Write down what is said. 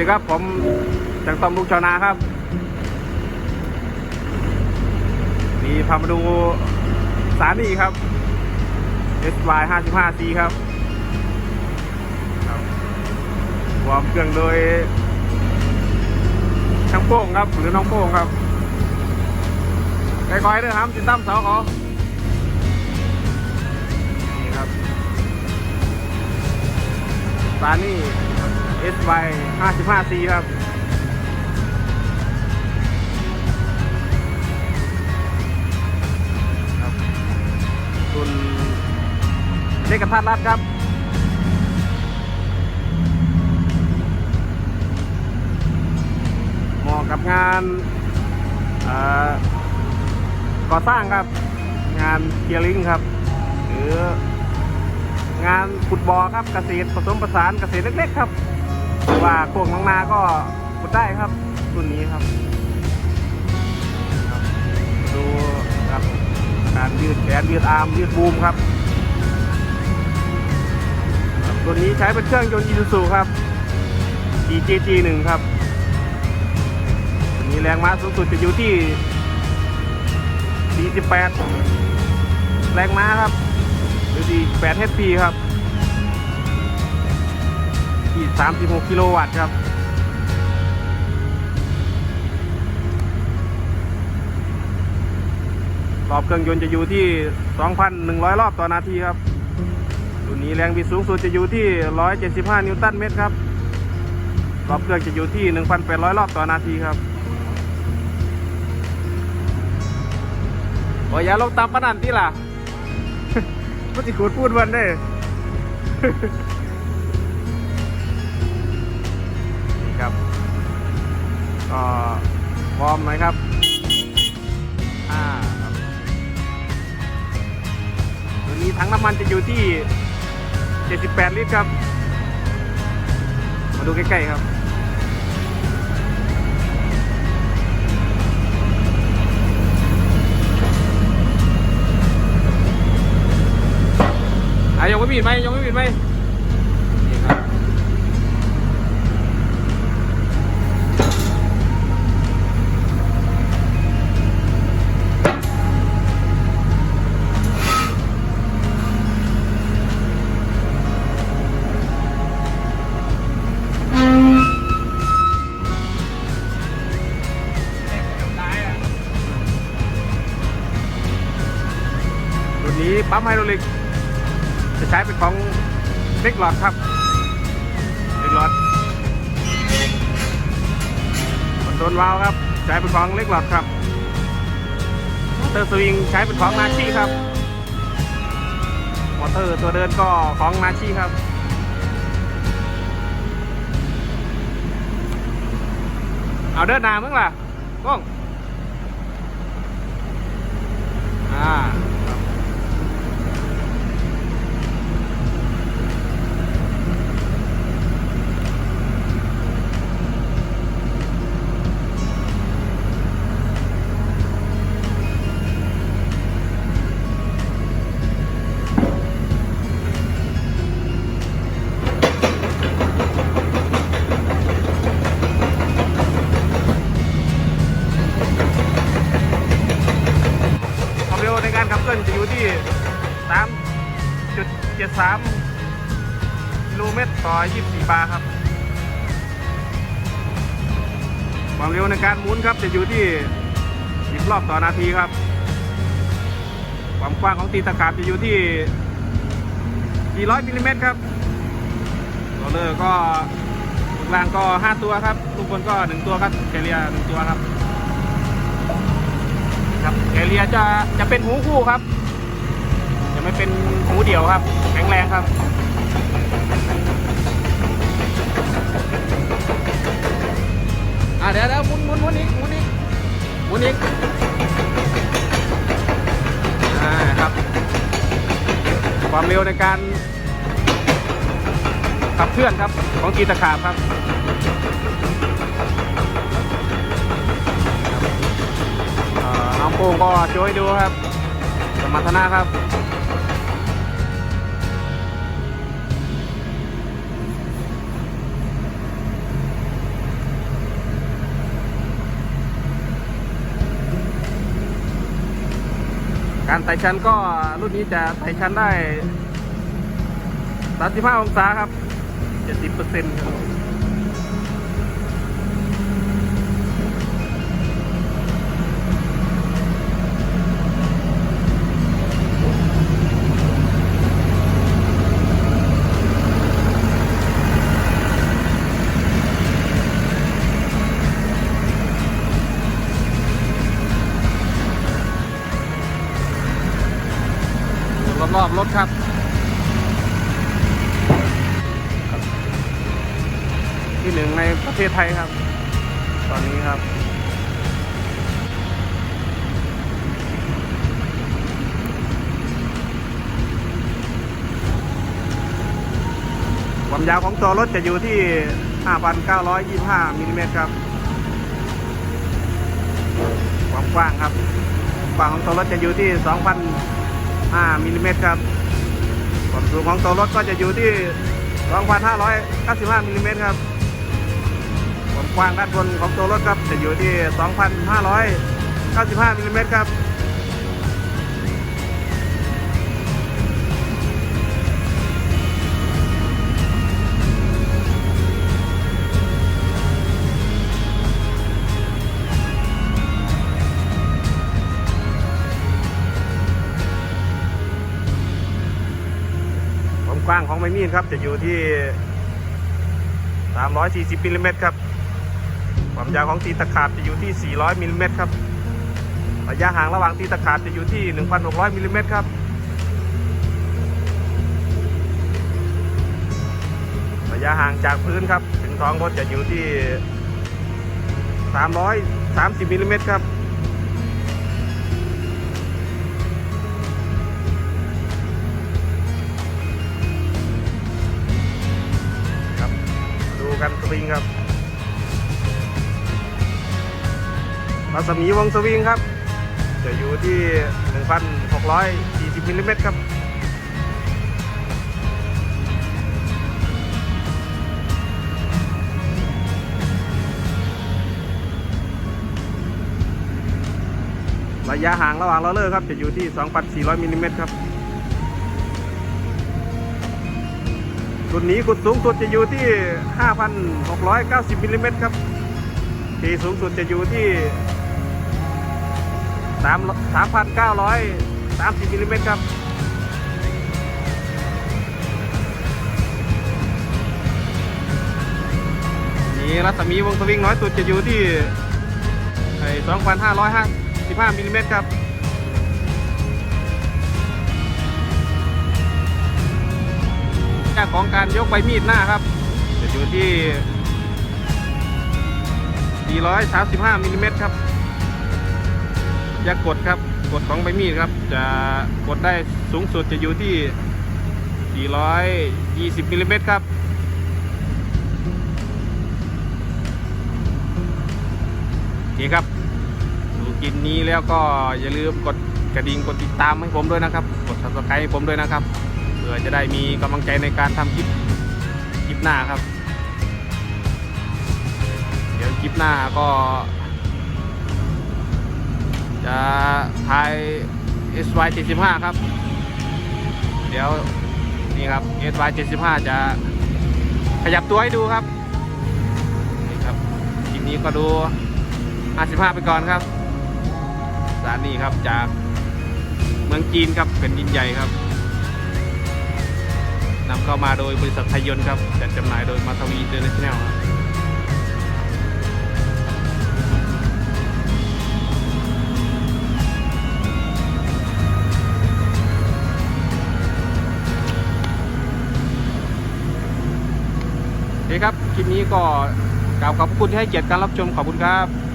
วัสดีครับ ผมจังต้อมลูกชาวนาครับ นี่พามาดูสานีครับ SY 55C ครับควอร์มเครื่องโดยช่างโป้งครับ หรือน้องโป้งครับค่อยๆเด้อครับติดตั้มเสาเขานี่ครับสานี SY 55C ครับ ครับรุ่นเล็กกระทัดรัดครับเหมาะกับงานก่อสร้างครับ งานเคียร์ลิงครับ หรืองานขุดบ่อครับเกษตรผสมผสานเกษตรเล็กๆครับ หรือว่าพวกน้องนาก็ขุดได้ครับรุ่นนี้ครับ ดูครับการยืดแขนยืดอาร์มยืดบูมครับตัวนี้ใช้เป็นเครื่องยนต์ Isuzu ครับ EGG 1 ครับตัวนี้แรงม้าสูงสุดจะอยู่ที่ 48 แรงม้าครับหรือดี8 HP ครับ ที่ 36 กิโลวัตต์ครับรอบเครื่องยนต์จะอยู่ที่ 2,100 รอบต่อนาทีครับตัวนี้แรงบิดสูงสุดจะอยู่ที่ 175 นิวตันเมตรครับรอบเครื่องจะอยู่ที่ 1,800 รอบต่อนาทีครับโอ้ยอย่าลงตามปานนันที่ล่ะมันจะขูดพูดวันได้ ครับก็วอร์มไหน่อยครับอ่าครับตัวนี้ถังน้ำมันจะอยู่ที่ 78 ลิตรครับ มาดูใกล้ๆครับอะยังไม่บิดไหมยังไม่บิดไหม นี้ปั๊มไฮดรอลิก จะใช้เป็นของเล็กหลอดครับเล็กหลอดคอนโทรลวาล์วครับ ใช้เป็นของเล็กหลอดครับมอเตอร์สวิงใช้เป็นของนาชีครับมอเตอร์ตัวเดินก็ของนาชีครับเอาเดินหนามึงล่ะก้องอ่า ต่อ24 บาร์ครับ ความเร็วในการหมุนครับจะอยู่ที่ 10 รอบต่อนาทีครับ ความกว้างของตีตะขาบจะอยู่ที่ 400มิลลิเมตรครับตัวเลอร์ก็ลูกลางก็ 5 ตัวครับ ลูกบนก็ 1 ตัวครับแคเรีย1ตัวครับ ครับแคเรียจะจะเป็นหูคู่ครับ จะไม่เป็นหูเดี่ยวครับ แข็งแรงครับ อะเดี๋ยวเดี๋ยวหมุนหมุนหมุนอีกหมุนอีกหมุนอีกอ่าครับ ความเร็วในการขับเคลื่อนครับของกีตะขาบครับอ่อน้องโป่งก็ช่วยดูครับ สมรรถนะครับ การไต่ชั้นก็รุ่นนี้จะไต่ชั้นได้ 35 องศาครับ 70%ครับ รอบๆรถครับที่หนึ่งในประเทศไทยครับ ตอนนี้ครับ ความยาวของตัวรถจะอยู่ที่ 5,925มิลลิเมตรครับ ความกว้างครับกว้างของตัวรถจะอยู่ที่ 5มิลลิเมตรครับความสูงของตัวรถก็จะอยู่ที่ 2,595มิลลิเมตรครับความกว้างด้านบนของตัวรถครับจะอยู่ที่ 2,595มิลลิเมตรครับ วามกว้างของใบมีดครับ จะอยู่ที่ 340มิลลิเมตรครับ ความยาวของตีตะขาบจะอยู่ที่ 400มิลลิเมตรครับระยะห่างระหว่างตีตะขาบจะอยู่ที่ 1,600มิลลิเมตรครับระยะห่างจากพื้นครับ ถึงท้องรถจะอยู่ที่ 330มิลลิเมตรครับ รัศมีวงสวิงครับ จะอยู่ที่ 1,640มิลลิเมตรครับระยะห่างระหว่างเราเลอร์ครับ จะอยู่ที่ 2,400มิลลิเมตรครับรุ่นนี้ขุดสูงสุดจะอยู่ที่ 5,690มิลลิเมตรครับ ทีสูงสุดจะอยู่ที่ 3 3,930มิลลิเมตรครับนี่รัศมีวงสวิงน้อยสุดจะอยู่ที่ไอ้2,555มิลลิเมตรครับค่าของการยกใบมีดหน้าครับ จะอยู่ที่ 435มิลลิเมตรครับ ยากดครับกดของใบมีดครับ จะกดได้สูงสุดจะอยู่ที่ 420มิลลิเมตรครับโอเคครับดูกินนี้แล้วก็อย่าลืมกดกระดิ่งกดติดตามให้ผมด้วยนะครับ กด subscribe ให้ผมด้วยนะครับเพื่อจะได้มีกำลังใจในการทำคลิปคลิปหน้าครับ เดี๋ยวคลิปหน้าก็ จะถ่าย SY 75ครับ เดี๋ยวนี่ครับ SY 75จะขยับตัวให้ดูครับ นี่ครับคลิปนี้ก็ดู 55 ไปก่อนครับสถานีครับจากเมืองจีนครับเป็นดินใหญ่ครับนำเข้ามาโดยบริษัทไทยยนต์ครับจัดจำหน่ายโดยมาทวีเตอร์เนชั่นแนลครับ ลิปนี้ก็กล่าวขอบคุณที่ให้เกียรติการรับชมขอบคุณครับ